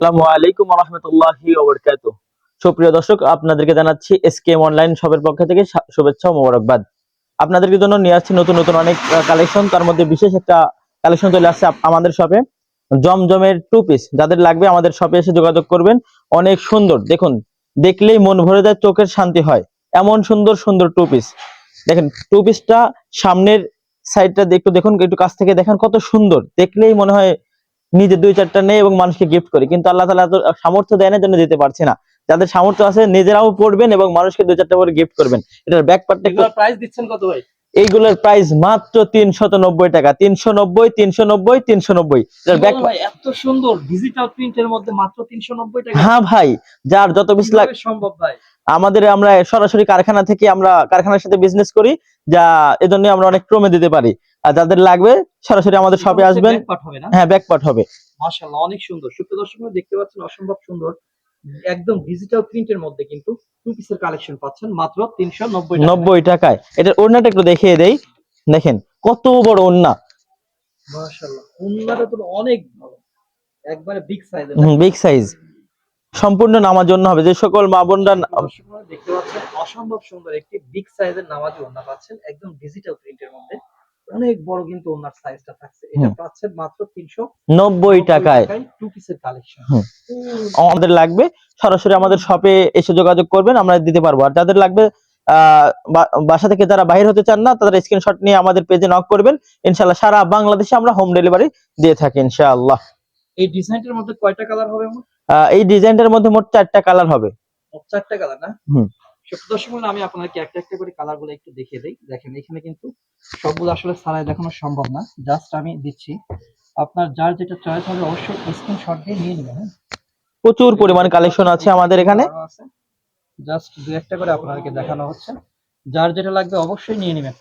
আসসালামু আলাইকুম সুপ্রিয় দর্শক, আপনাদেরকে জানাচ্ছি এসকেএম অনলাইন পক্ষ থেকে শুভেচ্ছা ও মোবারকবাদ। জন্য নিয়ে আসছি নতুন নতুন অনেক কালেকশন। তার মধ্যে বিশেষ একটা কালেকশন চলে আসছে আমাদের শপে। জমজমের টু পিস যাদের লাগবে আমাদের শপে এসে যোগাযোগ করবেন। অনেক সুন্দর। দেখুন, দেখলেই মন ভরে যায়, চোখের শান্তি হয়। এমন সুন্দর সুন্দর টু পিস দেখেন টু পিসটা সামনের সাইডটা একটু দেখুন, একটু কাছ থেকে দেখেন কত সুন্দর। দেখলেই মনে হয় নিজে দুই চারটা নেই এবং মানুষকে গিফট করি। কিন্তু আল্লাহ তালা এত সামর্থ্য দেয় না জন্য দিতে পারছে না। যাদের সামর্থ্য আছে নিজেরাও পড়বেন এবং মানুষকে দুই চারটা করে গিফট করবেন। এটার ব্যাক পার্টটা প্রাইস দিচ্ছেন কত ভাই? এইগুলোর প্রাইস মাত্র তিনশত নব্বই টাকা। তিনশো নব্বই তিনশো নব্বই তিনশো নব্বই এত সুন্দর ডিজিটাল প্রিন্টের মধ্যে মাত্র 390 টাকা। হ্যাঁ ভাই যার যত পিস লাগ সম্ভব ভাই? আমাদের আমরা সরাসরি কারখানা থেকে আমরা কারখানার সাথে বিজনেস করি যা এজন্য আমরা অনেক কমে দিতে পারি। আর যাদের লাগবে সরাসরি আমাদের শপে আসবেন। হ্যাঁ ব্যাকপার্ট হবে। মাশাআল্লাহ অনেক সুন্দর। সুপ্রিয় দর্শক দেখতে পাচ্ছেন অসম্ভব সুন্দর একদম ডিজিটাল প্রিন্টের মধ্যে কিন্তু টু পিসের কালেকশন পাচ্ছেন মাত্র 390 টাকা নব্বই টাকায়। এটার ওড়নাটা একটু দেখিয়ে দেই। দেখেন কত বড় ওড়না। মাশাআল্লাহ উন্নাটা তো অনেক ভালো একবারে বিগ সাইজের বিগ সাইজ সম্পূর্ণ নামার জন্য হবে। যে সকল মা বোনরা দেখতে পাচ্ছেন অসম্ভব সুন্দর একটি বিগ সাইজের নামাজি ওন্না পাচ্ছেন একদম ডিজিটাল প্রিন্টের মধ্যে। অনেক বড় কিন্তু ওন্নার সাইজটা থাকছে। এটা। পাচ্ছেন মাত্র 300 নব্বই টাকায়। টু পিসের কালেকশন। আমাদের লাগবে সরাসরি আমাদের শপে এসে যোগাযোগ করবেন আমরা দিতে পারব। আর যাদের লাগবে বাসা থেকে যারা বাইরে হতে চান না তাদের স্ক্রিনশট নিয়ে আমাদের পেজে নক করবেন। ইনশাল্লাহ সারা বাংলাদেশে আমরা হোম ডেলিভারি দিয়ে থাকি ইনশাআল্লাহ। এই ডিজাইনটার মধ্যে কয়টা কালার হবে? আহ, এই ডিজাইনটার মধ্যে মোট চারটা কালার হবে। মোট চারটা কালার না? হুম। দর্শক আমি আপনাকে একটা একটা করে কালারগুলো একটু দেখিয়ে দিই। দেখেন এখানে কিন্তু সবগুলো আসলে সারাই দেখানো সম্ভব না। জাস্ট আমি দিচ্ছি। আপনার যার যেটা চয়েস হবে অবশ্যই স্ক্রিনশট দিয়ে নিয়ে নেবেন হ্যাঁ? প্রচুর পরিমাণ কালেকশন আছে আমাদের এখানে। জাস্ট দু একটা করে আপনাদেরকে দেখানো হচ্ছে। যার যেটা লাগবে অবশ্যই নিয়ে নেবেন।